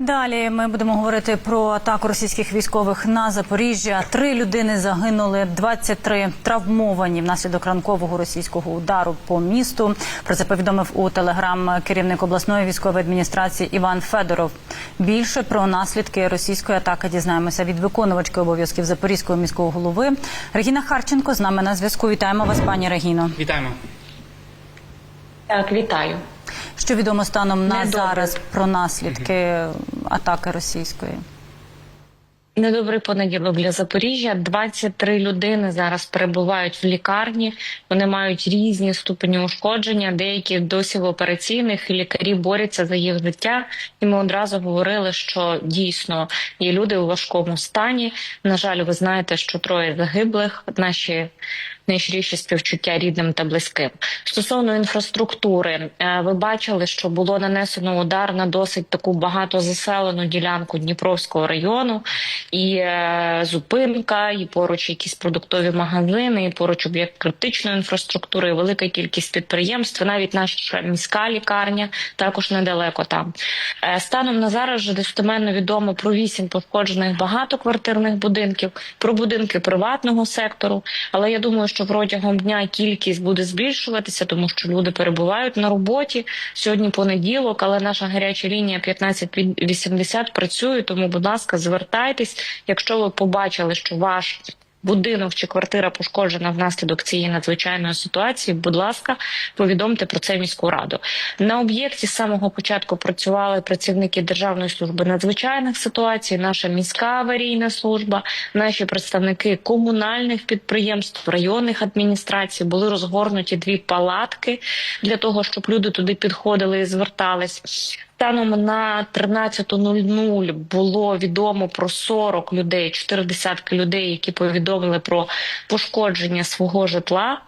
Далі ми будемо говорити про атаку російських військових на Запоріжжя. Три людини загинули, 23 травмовані внаслідок ранкового російського удару по місту. Про це повідомив у телеграм керівник обласної військової адміністрації Іван Федоров. Більше про наслідки російської атаки дізнаємося від виконувачки обов'язків Запорізького міського голови Регіна Харченко. З нами на зв'язку. Вітаємо вас, пані Регіно. Вітаємо. Так, вітаю. Що відомо станом на Недобре. зараз про наслідки атаки російської? Недобрий понеділок для Запоріжжя. 23 людини зараз перебувають в лікарні. Вони мають різні ступені ушкодження. Деякі досі в операційних і лікарі борються за їх життя. І ми одразу говорили, що дійсно є люди у важкому стані. На жаль, ви знаєте, що троє загиблих. Наші найщиріші співчуття рідним та близьким. Стосовно інфраструктури, е, ви бачили, що було нанесено удар на досить таку багатозаселену ділянку Дніпровського району, і е, зупинка, і поруч якісь продуктові магазини, і поруч об'єкт критичної інфраструктури, і велика кількість підприємств. Навіть наша міська лікарня також недалеко там. Е, Станом на зараз вже достеменно відомо про вісім пошкоджених багатоквартирних будинків, про будинки приватного сектору. Але я думаю, що протягом дня кількість буде збільшуватися, тому що люди перебувають на роботі. Сьогодні понеділок, але наша гаряча лінія 1580 працює. Тому, будь ласка, звертайтесь, якщо ви побачили, що ваш будинок чи квартира пошкоджена внаслідок цієї надзвичайної ситуації. Будь ласка, повідомте про це міську раду. На об'єкті з самого початку працювали працівники Державної служби надзвичайних ситуацій, наша міська аварійна служба, наші представники комунальних підприємств, районних адміністрацій були розгорнуті дві палатки для того, щоб люди туди підходили і звертались. Станом на 13.00 було відомо про 40 людей, чотири десятки людей, які повідомили про пошкодження свого житла.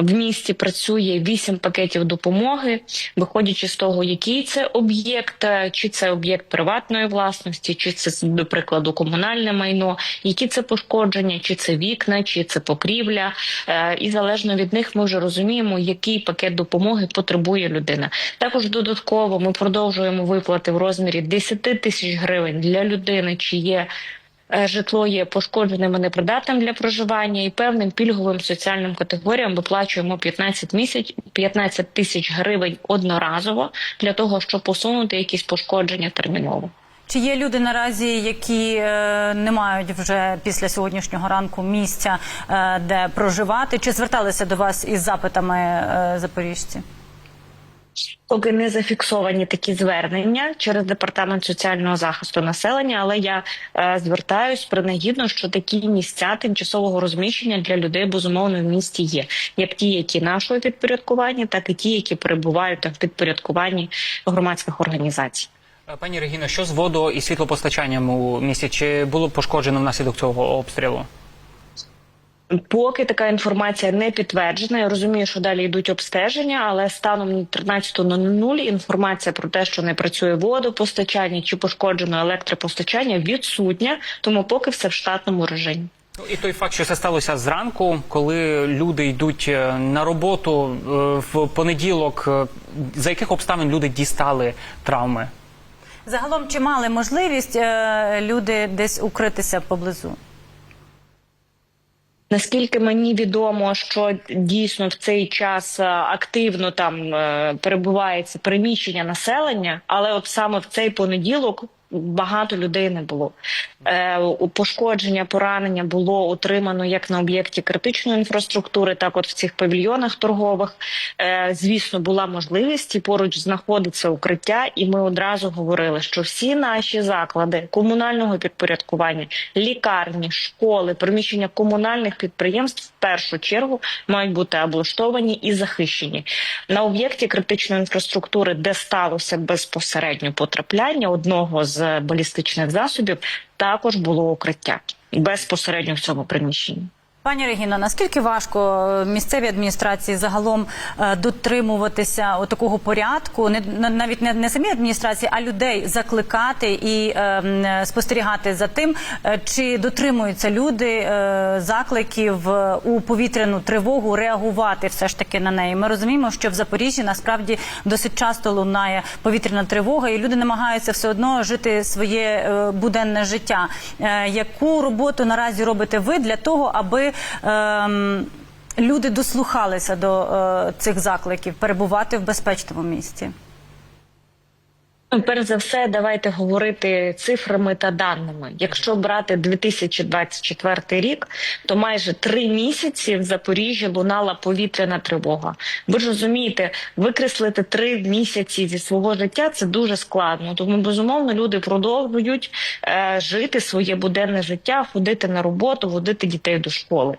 В місті працює вісім пакетів допомоги, виходячи з того, який це об'єкт, е, чи це об'єкт приватної власності, чи це до прикладу комунальне майно, які це пошкодження, чи це вікна, чи це покрівля. Е, І залежно від них ми вже розуміємо, який пакет допомоги потребує людина. Також додатково ми продовжуємо виплати в розмірі 10 тисяч гривень для людини, чиє е, житло є пошкодженим і непридатним для проживання, і певним пільговим соціальним категоріям виплачуємо 15 місяць 15 тисяч гривень одноразово для того, щоб усунути якісь пошкодження терміново. Чи є люди наразі, які е, не мають вже після сьогоднішнього ранку місця, е, де проживати? Чи зверталися до вас із запитами е, запоріжці? Поки не зафіксовані такі звернення через департамент соціального захисту населення, але я е, звертаюсь принагідно, що такі місця тимчасового розміщення для людей безумовно в місті є, як ті, які нашого підпорядкування, так і ті, які перебувають в підпорядкуванні громадських організацій. Е, Пані Регіно, що з водо і світлопостачанням у місті? Чи було пошкоджено внаслідок цього обстрілу? Поки така інформація не підтверджена, я розумію, що далі йдуть обстеження, але станом на 13.00 інформація про те, що не працює водопостачання чи пошкоджено електропостачання, відсутня, тому поки все в штатному режимі. Ну, І той факт, що це сталося зранку, коли люди йдуть е, на роботу е, в понеділок, е, за яких обставин люди дістали травми? Загалом чи мали можливість люди десь укритися поблизу? Наскільки мені відомо, що дійсно в цей час е, активно там е, перебувається приміщення населення, але от саме в цей понеділок багато людей не було. Е, пошкодження, поранення було отримано як на об'єкті критичної інфраструктури, так от в цих павільйонах торгових. Е, звісно, була можливість і поруч знаходиться укриття, і ми одразу говорили, що всі наші заклади комунального підпорядкування, лікарні, школи, приміщення комунальних підприємств в першу чергу мають бути облаштовані і захищені на об'єкті критичної інфраструктури, де сталося безпосередньо потрапляння одного з балістичних засобів. Також було укриття безпосередньо в цьому приміщенні. Пані Регіно, наскільки важко е, місцевій адміністрації загалом е, дотримуватися такого порядку, не навіть не, самі адміністрації, а людей закликати і е, спостерігати за тим, чи дотримуються люди закликів у повітряну тривогу реагувати все ж таки на неї. Ми розуміємо, що в Запоріжжі насправді досить часто лунає повітряна тривога, і люди намагаються все одно жити своє буденне життя. Яку роботу наразі робите ви для того, аби ем, люди дослухалися до е, цих закликів перебувати в безпечному місці? Ну, Перш за все, давайте говорити цифрами та даними. Якщо брати 2024 рік, то майже три місяці в Запоріжжі лунала повітряна тривога. Ви ж розумієте, викреслити три місяці зі свого життя це дуже складно. Тому безумовно люди продовжують е, жити своє буденне життя, ходити на роботу, водити дітей до школи.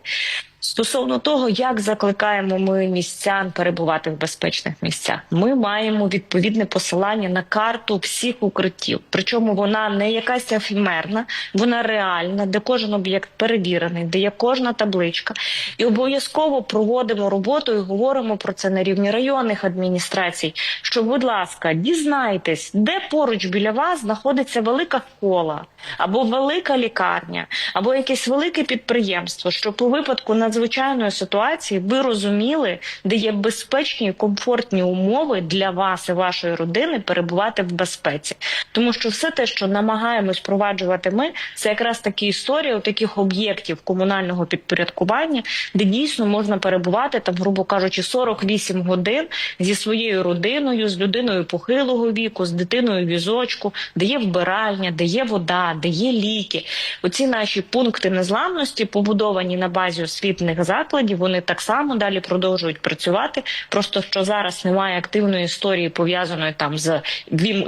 Стосовно того, як закликаємо ми містян перебувати в безпечних місцях, ми маємо відповідне посилання на карту всіх укриттів. Причому вона не якась ефемерна, вона реальна, де кожен об'єкт перевірений, де є кожна табличка, і обов'язково проводимо роботу і говоримо про це на рівні районних адміністрацій. Що, будь ласка, дізнайтесь, де поруч біля вас знаходиться велика школа, або велика лікарня, або якесь велике підприємство, щоб у випадку надзвичайної ситуації ви розуміли, де є безпечні і комфортні умови для вас і вашої родини перебувати в безпеці. Тому що все те, що намагаємось впроваджувати ми, це якраз такі історії таких об'єктів комунального підпорядкування, де дійсно можна перебувати там, грубо кажучи, 48 годин зі своєю родиною, з людиною похилого віку, з дитиною візочку, де є вбиральня, де є вода, де є ліки. Оці наші пункти незламності, побудовані на базі освітних закладів, вони так само далі продовжують працювати. Просто що зараз немає активної історії пов'язаної там з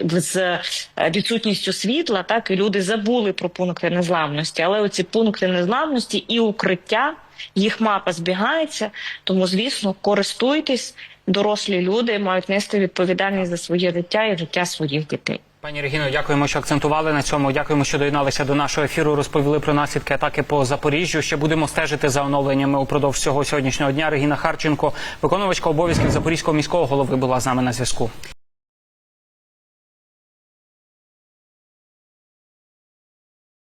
з е, відсутністю світла, так і люди забули про пункти незламності. Але оці пункти незламності і укриття. Їх мапа збігається, тому звісно, користуйтесь. Дорослі люди мають нести відповідальність за своє життя і життя своїх дітей. Пані Регіно, дякуємо, що акцентували на цьому. Дякуємо, що доєдналися до нашого ефіру. Розповіли про наслідки атаки по Запоріжжю. Ще будемо стежити за оновленнями упродовж цього сьогоднішнього дня. Регіна Харченко, виконувачка обов'язків Запорізького міського голови, була з нами на зв'язку.